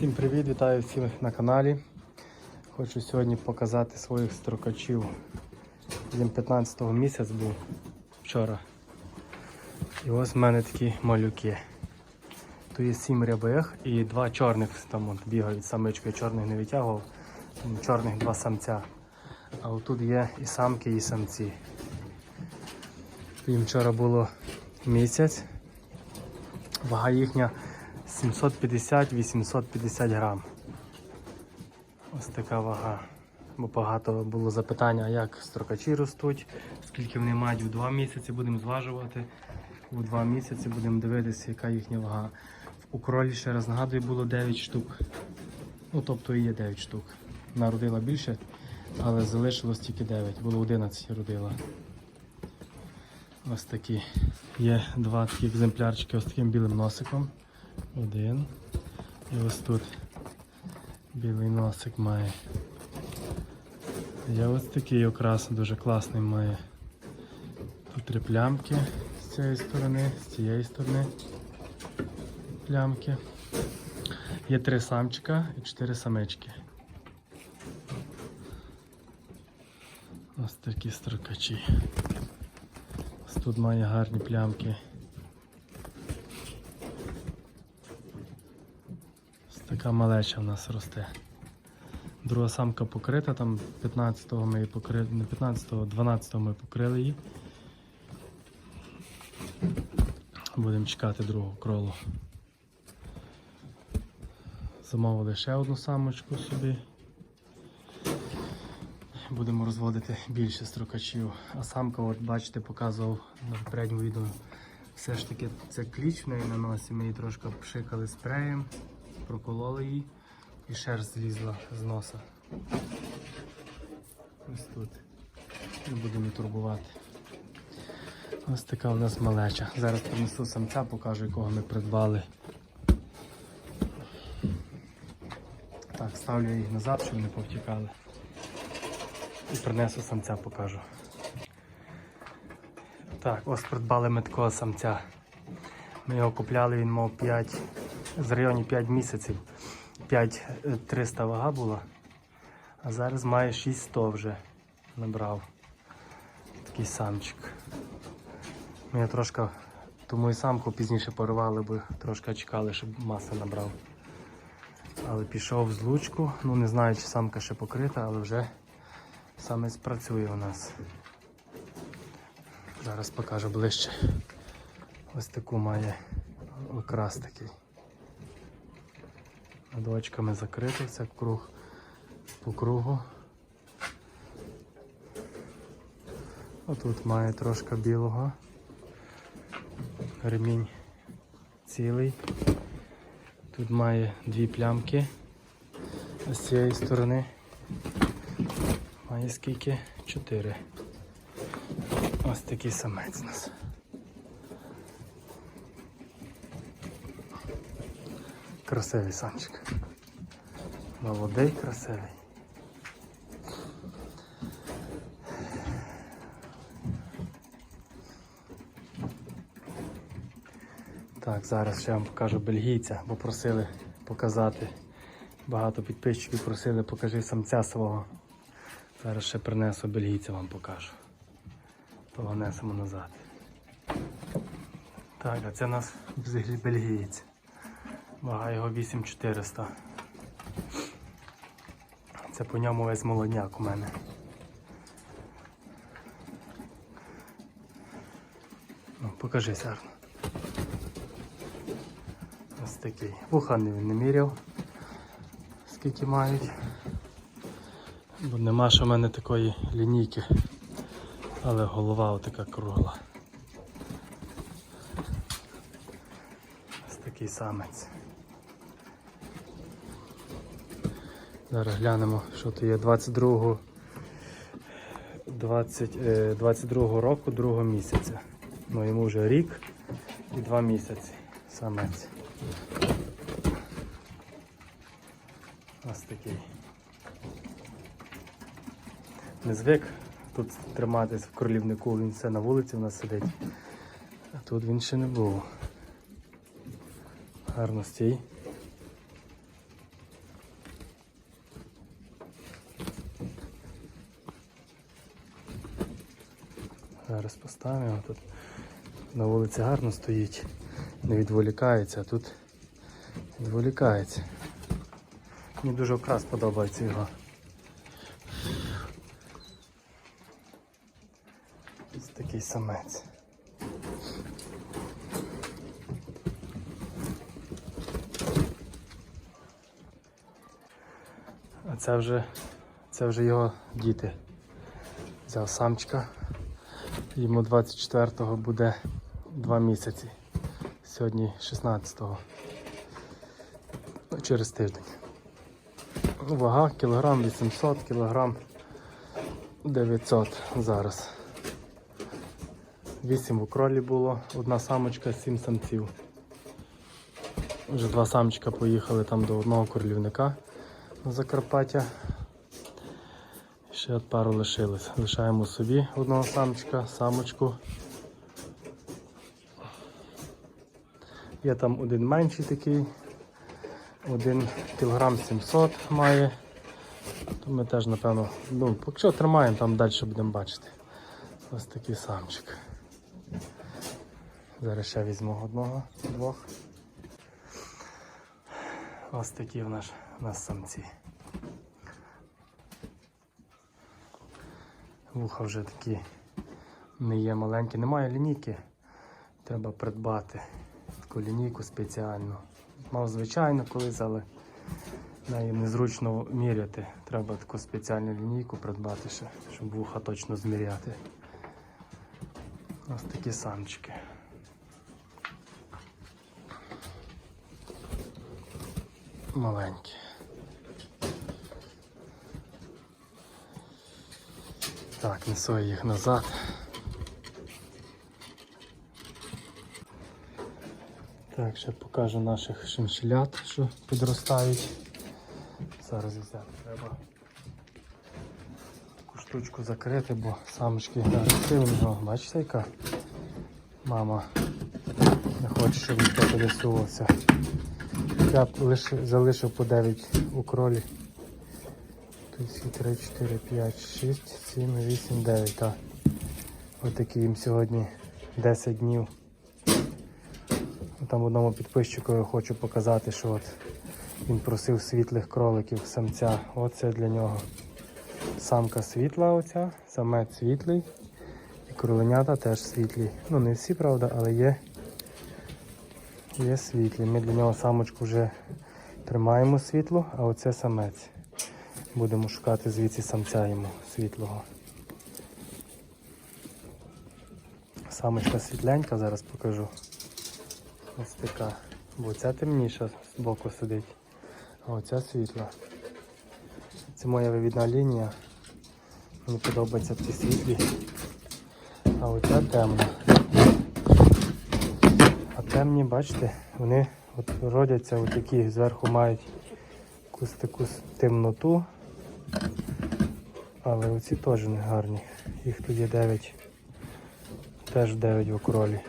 Всім привіт, вітаю всіх на каналі. Хочу сьогодні показати своїх строкачів. Їм 15 місяць був вчора. І ось в мене такі малюки. Тут є 7 рябих і два чорних там от бігають самички, чорних не витягував, чорних два самця. А отут є і самки, і самці. Їм вчора було місяць. Вага їхня 750-850 грам. Ось така вага. Бо багато було запитання, як строкачі ростуть, скільки вони мають у 2 місяці, будемо зважувати. У 2 місяці будемо дивитися, яка їхня вага. У кролі, ще раз нагадую, було 9 штук. Ну, тобто і є 9 штук. Народила більше, але залишилось тільки 9. Було 11 родила. Ось такі. Є два такі екземплярчики ось таким білим носиком. Один. І ось тут білий носик має. Є ось такий окрас дуже класний має. Тут три плямки з цієї сторони, з цієї сторони плямки. Є три самчика і чотири самички. Ось такі строкачі. Ось тут має гарні плямки. Така малеча в нас росте. Друга самка покрита, там 15-го ми покрили, не 15-го, 12-го ми покрили її. Будемо чекати другу кролу. Замовили ще одну самочку собі. Будемо розводити більше строкачів. А самка, от бачите, показував на попередньому відео. Все ж таки це кліч в неї на носі. Ми її трошки пшикали спреєм, прокололи її і шерсть злізла з носа. Ось тут. Не будемо турбувати. Ось така у нас малеча. Зараз принесу самця, покажу, якого ми придбали. Так, ставлю їх назад, щоб не повтікали. І принесу самця покажу. Так, ось придбали ми самця. Ми його купляли, він мав 5, з районі 5 місяців. 5300 вага була. А зараз має 6100 вже набрав. Такий самчик. Ми трошки, тому і самку пізніше порвали, бо трошки чекали, щоб маса набрав. Але пішов з лучку, ну не знаю, чи самка ще покрита, але вже саме спрацює у нас. Зараз покажу ближче. Ось таку має окрас такий. Над очками закрито, все круг, по кругу. Отут має трошки білого. Ремінь цілий. Тут має дві плямки. А з цієї сторони має скільки? Чотири. Ось такий самець у нас. Красивий самчик. Молодий, красивий. Так, зараз ще вам покажу бельгійця, бо просили показати. Багато підписчиків просили, покажи самця свого. Зараз ще принесу бельгійця вам покажу. Того несемо назад. Так, а це у нас взагалі бельгієць. Вага його 8400. Це по ньому весь молодняк у мене. Ну, покажи Арно. Ось такий. Вуха не, не міряв, скільки мають. Бо нема ж у мене такої лінійки, але голова отака кругла. Ось такий самець. Зараз глянемо, що то є 22 20, е, 22 року, другого місяця. Ну йому вже рік і два місяці самець. Ось такий. Не звик тут триматись в кролівнику, він все на вулиці в нас сидить. А тут він ще не був. Гарно стій. Зараз поставимо тут. На вулиці гарно стоїть, не відволікається, а тут відволікається. Мені дуже окрас подобається його. Ось такий самець. А це вже, це вже його діти. Взяв самчика. Йому 24-го буде 2 місяці. Сьогодні 16-го. Ну, через тиждень. Вага кілограм 800, кілограм 900 зараз. 8 у кролі було, одна самочка, 7 самців. Вже два самчика поїхали там до одного корлівника на Закарпаття. Ще от пару лишилось. Лишаємо собі одного самчика, самочку. Є там один менший такий, один кілограм 700 має. То ми теж, напевно, ну, поки що тримаємо, там далі будемо бачити. Ось такий самчик. Зараз ще візьму одного, двох. Ось такі в нас, у нас самці. Вуха вже такі не є маленькі. Немає лінійки. Треба придбати таку лінійку спеціальну. Мав звичайно колись, але нею незручно міряти. Треба таку спеціальну лінійку придбати ще, щоб вуха точно зміряти. Ось такі самчики. Маленькі. Так, несу я їх назад. Так, ще покажу наших шиншилят, що підростають. Зараз взяти треба таку штучку закрити, бо самочки агресивні. О, бачите, яка мама не хоче, щоб ніхто туди сувався. Я лише залишив по 9 у кролі. Тут 3, 4, 5, 6, 7, 8, 9. Так. Ось такі їм сьогодні 10 днів. Там одному підписчику я хочу показати, що от він просив світлих кроликів самця. Оце для нього. Самка світла оця, самець світлий. І кроленята теж світлі. Ну не всі, правда, але є. Є світлі. Ми для нього самочку вже тримаємо світло, а оце самець. Будемо шукати звідси самця йому світлого. Самочка світленька, зараз покажу. Ось така. Бо ця темніша з боку сидить, а оця світла. Це моя вивідна лінія. Мені подобаються ці світлі. А оця темна. А темні, бачите, вони от родяться отакі, зверху мають якусь таку темноту. Але оці теж не гарні. Їх тут є 9. Теж 9 в окролі.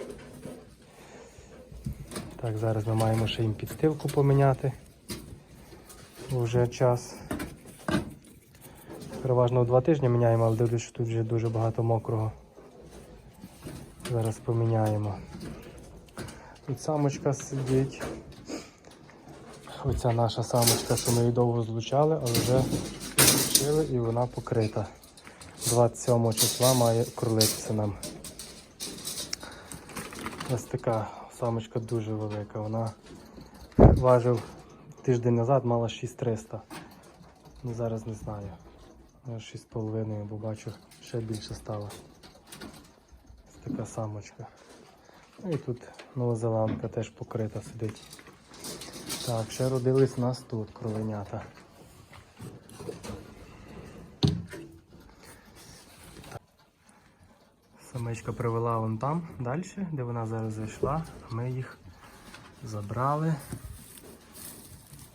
Так, зараз ми маємо ще їм підстилку поміняти. Вже час. Переважно в два тижні міняємо, але дивлюсь, що тут вже дуже багато мокрого. Зараз поміняємо. Тут самочка сидить. Оця наша самочка, що ми її довго злучали, але вже злучили і вона покрита. 27 числа має кролитися нам. Ось така самочка дуже велика. Вона важив тиждень назад, мала 6300. Ну зараз не знаю. 6,5, бо бачу, ще більше стало. Ось така самочка. Ну і тут новозеландка теж покрита сидить. Так, ще родились у нас тут кроленята. Самичка привела вон там далі, де вона зараз зайшла. Ми їх забрали.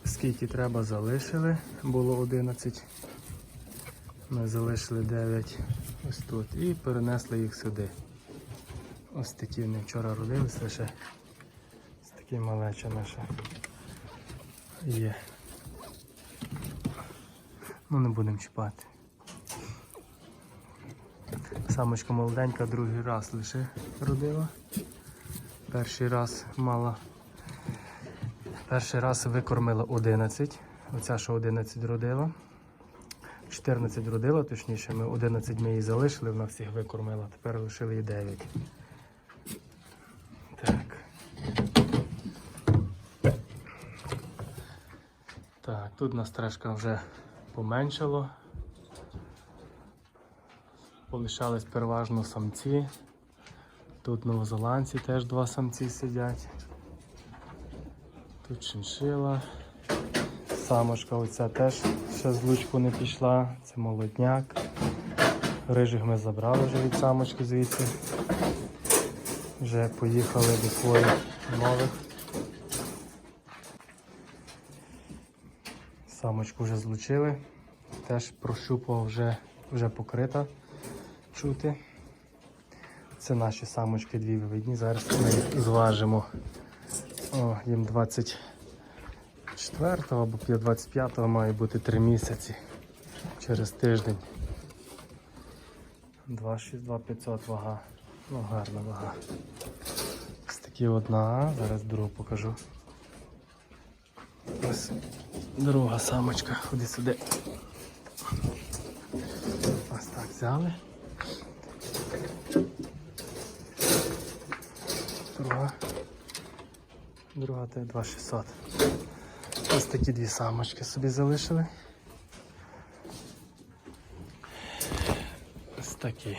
Скільки треба залишили, було 11. Ми залишили 9 ось тут і перенесли їх сюди. Ось такі вони вчора родились лише. Ось такі малеча наша є. Ну не будемо чіпати. Самочка молоденька, другий раз лише родила. Перший раз мала. Перший раз викормила 11. Оця, що 11 родила. 14 родила, точніше, ми 11 ми її залишили, вона всіх викормила. Тепер лишили її 9. Так. Так, тут нас трешка вже поменшало. Полишались переважно самці. Тут новозеландці теж два самці сидять. Тут шиншила. Самочка оця теж ще з лучку не пішла. Це молодняк. Рижих ми забрали вже від самочки звідси. Вже поїхали до своїх нових. Самочку вже злучили. Теж прощупував, вже, вже покрита чути. Це наші самочки дві вивідні. Зараз ми їх зважимо. О, їм 24 або 25 має бути 3 місяці через тиждень. 262 500 вага. Ну, гарна вага. Ось такі одна. Зараз другу покажу. Ось друга самочка. Ходи сюди. Ось так взяли. Друга. Друга та 2600. Ось такі дві самочки собі залишили. Ось такі.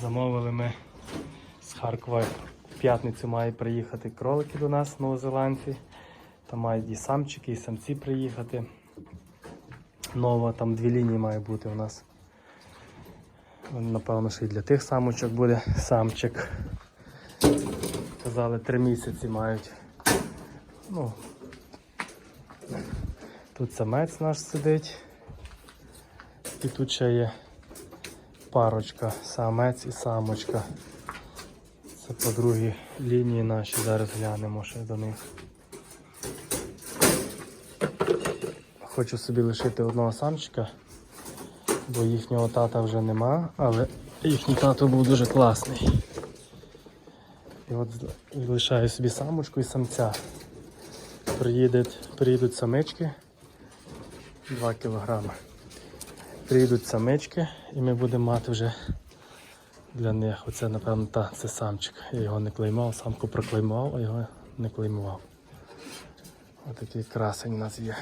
Замовили ми з Харкова. В п'ятницю мають приїхати кролики до нас, новозеландці. Там мають і самчики, і самці приїхати. Нова, там дві лінії має бути у нас. Напевно, що і для тих самочок буде самчик. Казали, три місяці мають. Ну, тут самець наш сидить. І тут ще є парочка, самець і самочка. Це по другій лінії наші. Зараз глянемо ще до них. Хочу собі лишити одного самчика, бо їхнього тата вже нема, але їхній тато був дуже класний. І от лишаю собі самочку і самця. Приїдуть, приїдуть самички 2 кілограми. Приїдуть самички і ми будемо мати вже для них. Оце, напевно, та, це самчик. Я його не клеймав, самку проклеймував, а його не клеймував. Отакий красень у нас є.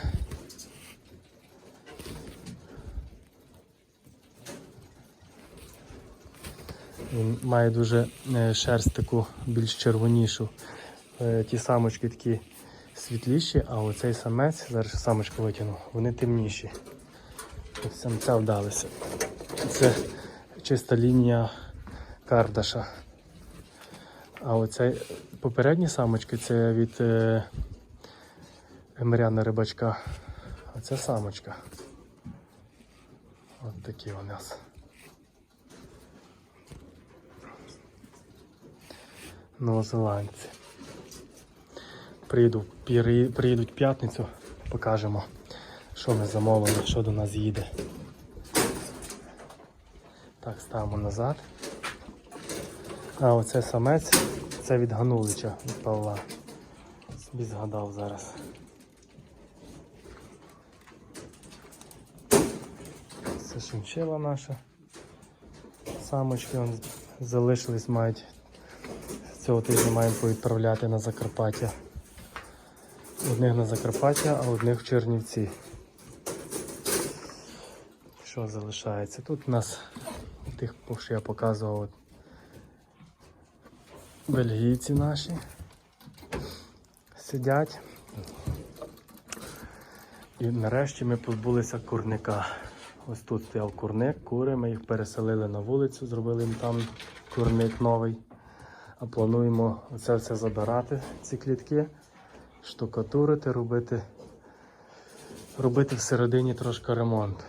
Він має дуже е, шерсть таку більш червонішу. Е, Ті самочки такі світліші, а оцей самець, зараз самочку витягну, вони темніші. Самця вдалися. Це чиста лінія кардаша. А оцей попередні самочки це від е, Емиряна рибачка. А це самочка. От такі у нас. Новозеландці. Приїду, приїдуть п'ятницю, покажемо, що ми замовили, що до нас їде. Так, ставимо назад. А оце самець, це від Ганулича, від Павла. Собі згадав зараз. Це шинчила наша. Самочки залишились, мають Цього тижня маємо повідправляти на Закарпаття. Одних на Закарпаття, а одних в Чернівці. Що залишається? Тут у нас тих, що я показував, бельгійці наші сидять. І нарешті ми позбулися курника. Ось тут стояв курник, кури, ми їх переселили на вулицю, зробили їм там курник новий. Плануємо це все забирати, ці клітки, штукатурити, робити, робити всередині трошки ремонт.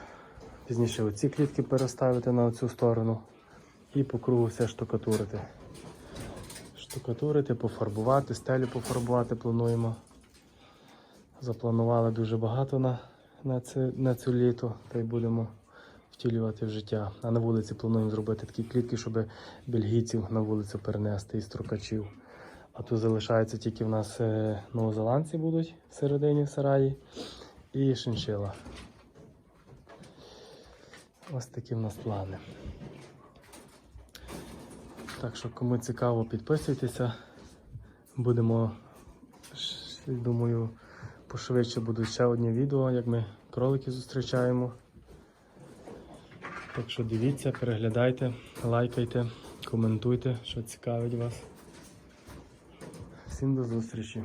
Пізніше оці клітки переставити на цю сторону і по кругу все штукатурити. Штукатурити, пофарбувати, стелю пофарбувати плануємо. Запланували дуже багато на, на, це, на цю літо, та й будемо втілювати в життя. А на вулиці плануємо зробити такі клітки, щоб бельгійців на вулицю перенести і строкачів. А тут залишаються тільки в нас е, новозеландці будуть всередині в сараї і шиншила. Ось такі в нас плани. Так що, кому цікаво, підписуйтеся. Будемо, думаю, пошвидше будуть ще одні відео, як ми кроликів зустрічаємо. Так що дивіться, переглядайте, лайкайте, коментуйте, що цікавить вас. Всім до зустрічі!